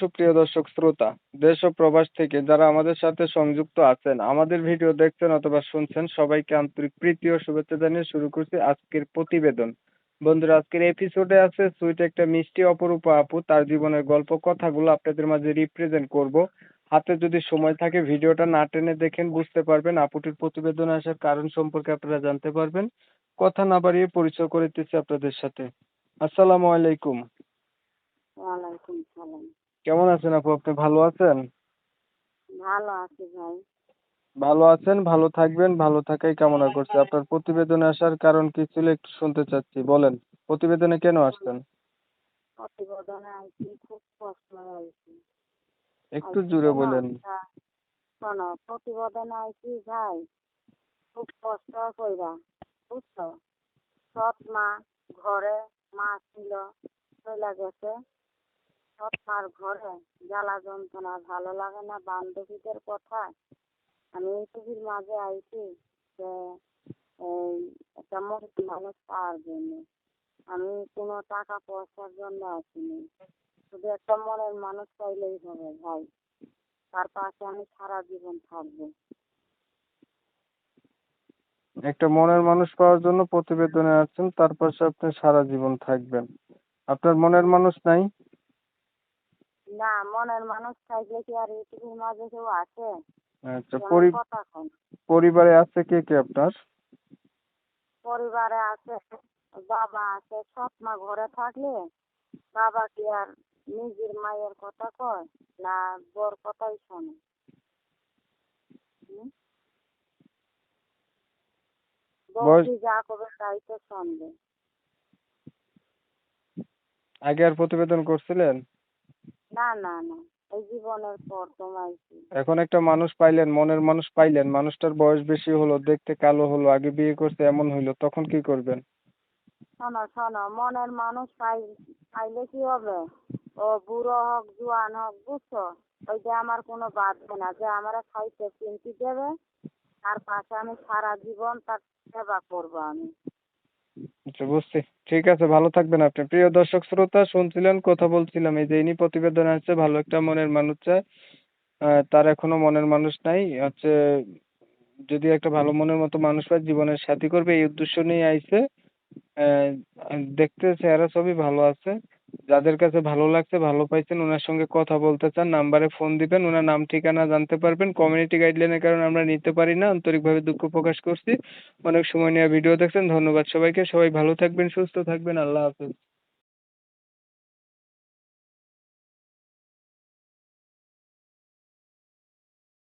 সুপ্রিয় দর্শক, শ্রোতা, দেশ ও প্রবাস থেকে যারা আমাদের সাথে সংযুক্ত আছেন, আমাদের ভিডিও দেখছেন অথবা শুনছেন, সবাইকে আন্তরিক প্রীতি ও শুভেচ্ছা জানিয়ে শুরু করছি আজকের প্রতিবেদন। বন্ধুরা, আজকের এপিসোডে আছে সুইট একটা মিষ্টি অপরূপা আপু, তার জীবনের গল্প কথাগুলো আপনাদের মাঝে রিপ্রেজেন্ট করব। হাতে যদি সময় থাকে, ভিডিওটা না টেনে দেখেন, বুঝতে পারবেন আপুটির প্রতিবেদন আসার কারণ সম্পর্কে আপনারা জানতে পারবেন। কথা না বাড়িয়ে পরিচয় করে দিচ্ছি আপনাদের সাথে। আসসালামু আলাইকুম। ওয়ালাইকুম সালাম। কেমন আছেন আপু? আপনি ভালো আছেন? ভালো আছি ভাই। ভালো আছেন ভালো থাকবেন ভালো থাকাই কামনা করছি। আপনার প্রতিবেদনে আসার কারণ কি ছিল একটু শুনতে চাচ্ছি বলেন। প্রতিবেদনে কেন আসছেন? প্রতিবেদনে আইছি খুব কষ্ট হয়েছে। একটু জুড়ে বলেন। শোনো প্রতিবেদনে আইছি ভাই খুব কষ্ট কইরা বুঝছ? সৎ মা ঘরে মা ছিল চলে গেছে। মার ঘরে জ্বালা যন্ত্রণা, ভালো লাগে না বান্ধবীদের কথা। আমি এইটুকুর মাঝে আইছি যে, এই একটা মহিলা মানুষ পাওয়ার জন্য। আমি কোনো টাকা পয়সার জন্য আসিনি। শুধু একটা মনের মানুষ পাইলেই হবে ভাই। তার পাশে আমি সারা জীবন থাকব। একটা মনের মানুষ পাওয়ার জন্য প্রতিবেদনে আসছেন, তার পাশে আপনি সারা জীবন থাকবেন। আপনার মনের মানুষ নাই? না মনের মানুষ থাকলে কি আর এইটুকুর মাঝে কেউ আছে আচ্ছা পরি কথা কন পরিবারে আছে কে কে আপনার? পরিবারে আছে বাবা আছে সৎ মা ঘরে থাকলে বাবা কি আর নিজের মায়ের কথা কয় না বর কথাই শোনে? হুম? বয়স- বৌদি যা করবে তাই তো শুনবে। আগে আর প্রতিবেদন করছিলেন? না না না। এই জীবনের পর তোমাইছি এখন একটা মানুষ পাইলেন মনের মানুষ পাইলেন মানুষটার বয়স বেশি হলো দেখতে কালো হলো আগে বিয়ে করতে এমন হইল তখন কি করবেন? শোনো শোনো মনের মানুষ পাই পাইলে কি হবে? ও বুড়ো হোক জোয়ান হোক বুঝছ? ওইটা আমার কোনো বাধবে না। যে আমার খাইতে চিনতে দেবে তার পাশে আমি সারা জীবন তার সেবা করব আমি। আচ্ছা বুঝছি। ঠিক আছে, ভালো থাকবেন আপনি। প্রিয় দর্শক, শ্রোতা, শুনছিলেন, কথা বলছিলাম। এই যে ইনি প্রতিবেদন আসছে ভালো একটা মনের মানুষ চায়। তার এখনও মনের মানুষ নাই। হচ্ছে, যদি একটা ভালো মনের মতো মানুষ হয় জীবনের সাথী করবে, এই উদ্দেশ্য নিয়ে আইছে। দেখতে চেহারা সবই ভালো আছে। যাদের কাছে ভালো লাগছে, ভালো পাইছেন ওনার সঙ্গে কথা বলতে চান, নাম্বারে ফোন দিবেন ওনার নাম, ঠিকানা জানতে পারবেন। কমিউনিটি গাইডলাইনের কারণে আমরা নিতে পারি না, আন্তরিকভাবে দুঃখ প্রকাশ করছি। অনেক সময় নিয়ে ভিডিও দেখছেন, ধন্যবাদ সবাইকে। সবাই ভালো থাকবেন, সুস্থ থাকবেন, আল্লাহ হাফেজ।